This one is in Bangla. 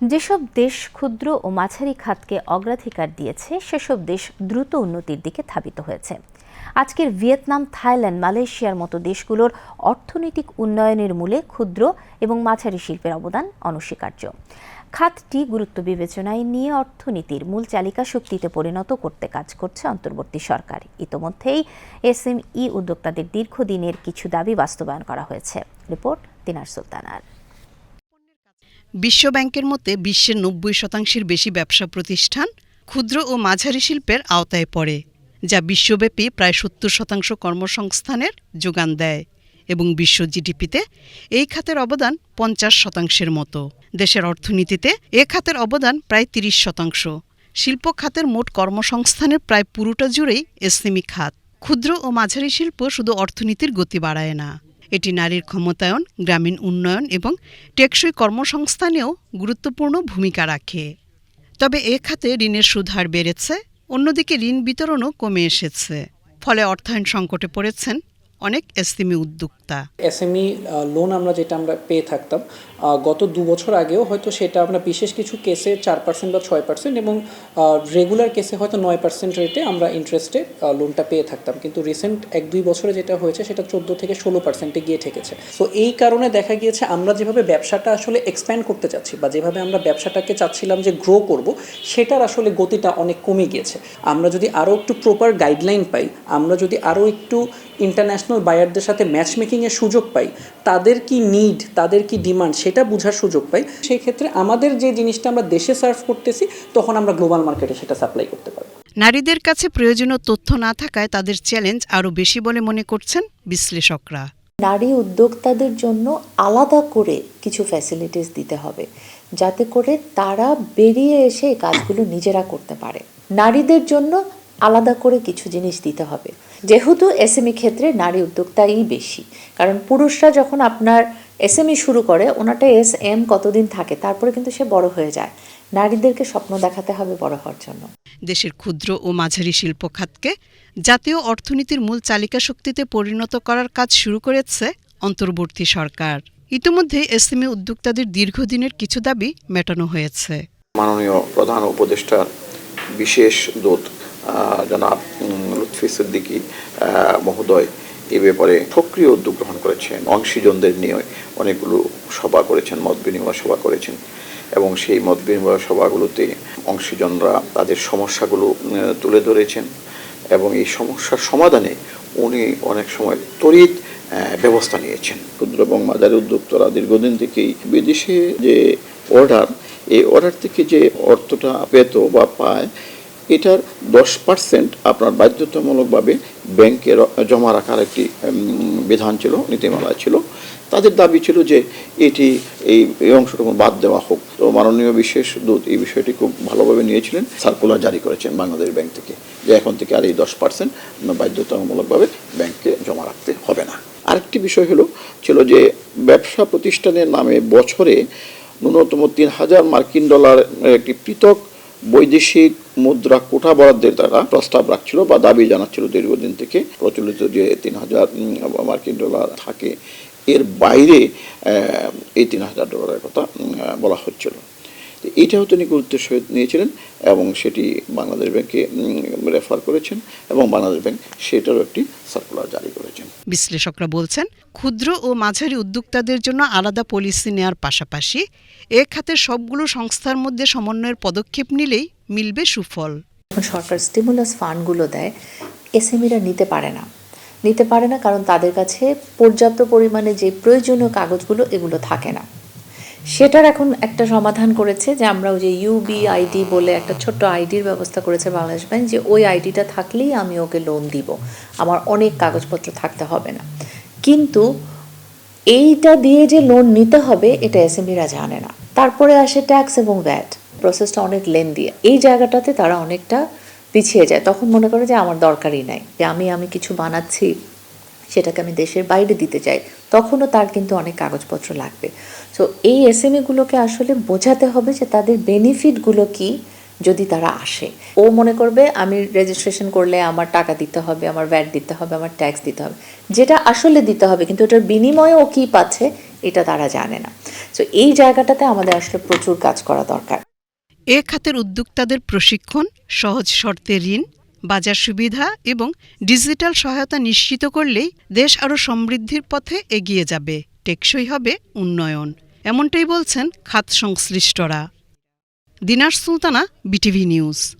যেসব দেশ ক্ষুদ্র ও মাঝারি খাতকে অগ্রাধিকার দিয়েছে, সেসব দেশ দ্রুত উন্নতির দিকে ধাবিত হয়েছে। আজকের ভিয়েতনাম, থাইল্যান্ড, মালয়েশিয়ার মতো দেশগুলোর অর্থনৈতিক উন্নয়নের মূলে ক্ষুদ্র এবং মাঝারি শিল্পের অবদান অনস্বীকার্য। খাতটি গুরুত্ব বিবেচনায় নিয়ে অর্থনীতির মূল চালিকা শক্তিতে পরিণত করতে কাজ করছে অন্তর্বর্তী সরকার। ইতোমধ্যেই এসএমই উদ্যোক্তাদের দীর্ঘদিনের কিছু দাবি বাস্তবায়ন করা হয়েছে। রিপোর্ট তিনার সুলতানার। বিশ্বব্যাংকের মতে বিশ্বের নব্বই শতাংশের বেশি ব্যবসা প্রতিষ্ঠান ক্ষুদ্র ও মাঝারি শিল্পের আওতায় পড়ে, যা বিশ্বব্যাপী প্রায় সত্তর শতাংশ কর্মসংস্থানের যোগান দেয় এবং বিশ্ব জিডিপিতে এই খাতের অবদান পঞ্চাশ শতাংশের মতো। দেশের অর্থনীতিতে এ খাতের অবদান প্রায় তিরিশ শতাংশ। শিল্প খাতের মোট কর্মসংস্থানের প্রায় পুরোটা জুড়েই এসএমই খাত। ক্ষুদ্র ও মাঝারি শিল্প শুধু অর্থনীতির গতি বাড়ায় না। এটি নারীর ক্ষমতায়ন, গ্রামীণ উন্নয়ন এবং টেকসই কর্মসংস্থানেও গুরুত্বপূর্ণ ভূমিকা রাখে। তবে এ খাতে ঋণের সুদহার বেড়েছে, অন্যদিকে ঋণ বিতরণও কমে এসেছে। ফলে অর্থায়ন সংকটে পড়েছেন অনেক এসএমই উদ্যোক্তা। এসএমই লোন আমরা যেটা আমরা পেয়ে থাকতাম গত দু বছর আগেও হয়তো সেটা আমরা বিশেষ কিছু কেসে চার পার্সেন্ট বা ছয় পার্সেন্ট এবং রেগুলার কেসে হয়তো নয় পার্সেন্ট রেটে আমরা ইন্টারেস্টে লোনটা পেয়ে থাকতাম। কিন্তু রিসেন্ট এক দুই বছরে যেটা হয়েছে সেটা চোদ্দ থেকে ষোলো পার্সেন্টে গিয়ে ঠেকেছে। সো এই কারণে দেখা গিয়েছে আমরা যেভাবে ব্যবসাটা আসলে এক্সপ্যান্ড করতে চাচ্ছি বা যেভাবে আমরা ব্যবসাটাকে চাচ্ছিলাম যে গ্রো করব, সেটার আসলে গতিটা অনেক কমে গিয়েছে। আমরা যদি আরও একটু প্রপার গাইডলাইন পাই, আমরা যদি আরও একটু ইন্টারন্যাশনাল বায়ারদের সাথে ম্যাচ মেকিংয়ের সুযোগ পাই তাদের কি নিড তাদের কি ডিমান্ড সেটা বোঝার সুযোগ পাই সেই ক্ষেত্রে আমাদের যে জিনিসটা আমরা দেশে সার্ভ করতেছি তখন আমরা গ্লোবাল মার্কেটে সেটা সাপ্লাই করতে পারব। নারীদের কাছে প্রয়োজনীয় তথ্য না থাকায় তাদের চ্যালেঞ্জ আরও বেশি বলে মনে করছেন বিশ্লেষকরা। নারী উদ্যোক্তাদের জন্য আলাদা করে কিছু ফ্যাসিলিটিস দিতে হবে যাতে করে তারা বেরিয়ে এসে কাজগুলো নিজেরা করতে পারে। নারীদের জন্য আলাদা করে কিছু জিনিস দিতে হবে। যেহেতু এসএমই ক্ষেত্রে নারী উদ্যোক্তাই বেশি কারণ পুরুষরা যখন আপনার এসএমই শুরু করে ওনাটা এস এম কতদিন থাকে তারপরে কিন্তু সে বড় হয়ে যায়। নারীদেরকে স্বপ্ন দেখাতে হবে বড় হওয়ার জন্য। দেশের ক্ষুদ্র ও মাঝারি শিল্প খাতকে জাতীয় অর্থনীতির মূল চালিকা শক্তিতে পরিণত করার কাজ শুরু করেছে অন্তর্বর্তী সরকার। ইতিমধ্যে এসএমই উদ্যোক্তাদের দীর্ঘদিনের কিছু দাবি মেটানো হয়েছে। মাননীয় প্রধান উপদেষ্টার বিশেষ দূত জনাব লুৎফি সিদ্দিকী মহোদয় এ ব্যাপারে সক্রিয় উদ্যোগ গ্রহণ করেছেন। অংশীজনদের নিয়ে অনেকগুলো সভা করেছেন, মত বিনিময় সভা করেছেন এবং সেই মত বিনিময় সভাগুলোতে অংশীজনরা তাদের সমস্যাগুলো তুলে ধরেছেন এবং এই সমস্যার সমাধানে উনি অনেক সময় তড়িৎ ব্যবস্থা নিয়েছেন। ক্ষুদ্র এবং মাঝারি উদ্যোক্তরা দীর্ঘদিন থেকেই বিদেশে যে অর্ডার এই অর্ডার থেকে যে অর্থটা পেত বা পায় এটার দশ পার্সেন্ট আপনার বাধ্যতামূলকভাবে ব্যাংকে জমা রাখার একটি বিধান ছিল, নীতিমালা ছিল। তাদের দাবি ছিল যে এটি এই এই অংশটুকু বাদ দেওয়া হোক। তো মাননীয় বিশেষ দূত এই বিষয়টি খুব ভালোভাবে নিয়েছিলেন, সার্কুলার জারি করেছেন বাংলাদেশ ব্যাংক থেকে, যে এখন থেকে আর এই দশ পার্সেন্ট বাধ্যতামূলকভাবে ব্যাংকে জমা রাখতে হবে না। আরেকটি বিষয় হলো, ছিল যে ব্যবসা প্রতিষ্ঠানের নামে বছরে ন্যূনতম তিন হাজার মার্কিন ডলার একটি পৃথক বৈদেশিক মুদ্রা কোটা বরাদ্দের তারা প্রস্তাব রাখছিল বা দাবি জানাচ্ছিল দীর্ঘদিন থেকে প্রচলিত যে তিন হাজার মার্কিন ডলার থাকে, এর বাইরে এই তিন হাজার ডলারের কথা বলা হচ্ছিল। তো এইটাও তিনি গুরুত্বের সহিত নিয়েছিলেন এবং সেটি বাংলাদেশ ব্যাংকে রেফার করেছেন এবং বাংলাদেশ ব্যাংক সেটারও একটি সার্কুলার জারি করেছেন। বিশ্লেষকরা বলছেন, ক্ষুদ্র ও মাঝারি উদ্যোক্তাদের জন্য আলাদা পলিসি নেওয়ার পাশাপাশি এ খাতের সবগুলো সংস্থার মধ্যে সমন্বয়ের পদক্ষেপ নিলেই মিলবে সুফল। সরকার স্টিমুলাস ফান্ডগুলো দেয় এসএমইরা নিতে পারে না। নিতে পারে না কারণ তাদের কাছে পর্যাপ্ত পরিমাণে যে প্রয়োজনীয় কাগজগুলো, এগুলো থাকে না। সেটার এখন একটা সমাধান করেছে যে আমরা ওই যে ইউবি আইডি বলে একটা ছোট্ট আইডির ব্যবস্থা করেছে বাংলাদেশ ব্যাংক, যে ওই আইডিটা থাকলেই আমি ওকে লোন দিব। আমার অনেক কাগজপত্র থাকতে হবে না। কিন্তু এইটা দিয়ে যে লোন নিতে হবে, এটা এসএমইরা জানে না। তারপরে আসে ট্যাক্স এবং ভ্যাট প্রসেসটা অনেক লেন্দি এই জায়গাটাতে তারা অনেকটা পিছিয়ে যায়। তখন মনে করে যে আমার দরকারই নাই। যে আমি আমি কিছু বানাচ্ছি সেটাকে আমি দেশের বাইরে দিতে চাই, তখনও তার কিন্তু অনেক কাগজপত্র লাগবে। সো এই এসএমইগুলোকে আসলে বোঝাতে হবে যে তাদের বেনিফিটগুলো কি যদি তারা আসে। ও মনে করবে, আমি রেজিস্ট্রেশন করলে আমার টাকা দিতে হবে, আমার ভ্যাট দিতে হবে, আমার ট্যাক্স দিতে হবে। যেটা আসলে দিতে হবে, কিন্তু ওটার বিনিময়ে ও কী পাচ্ছে, এটা তারা জানে না। তো এই জায়গাটাতে আমাদের আসলে প্রচুর কাজ করা দরকার। এ খাতের উদ্যোক্তাদের প্রশিক্ষণ, সহজ শর্তে ঋণ বাজার সুবিধা এবং ডিজিটাল সহায়তা নিশ্চিত করলেই দেশ আরও সমৃদ্ধির পথে এগিয়ে যাবে, টেকসই হবে উন্নয়ন। এমনটাই বলছেন খাত সংশ্লিষ্টরা। Dinar Sultana, BTV news.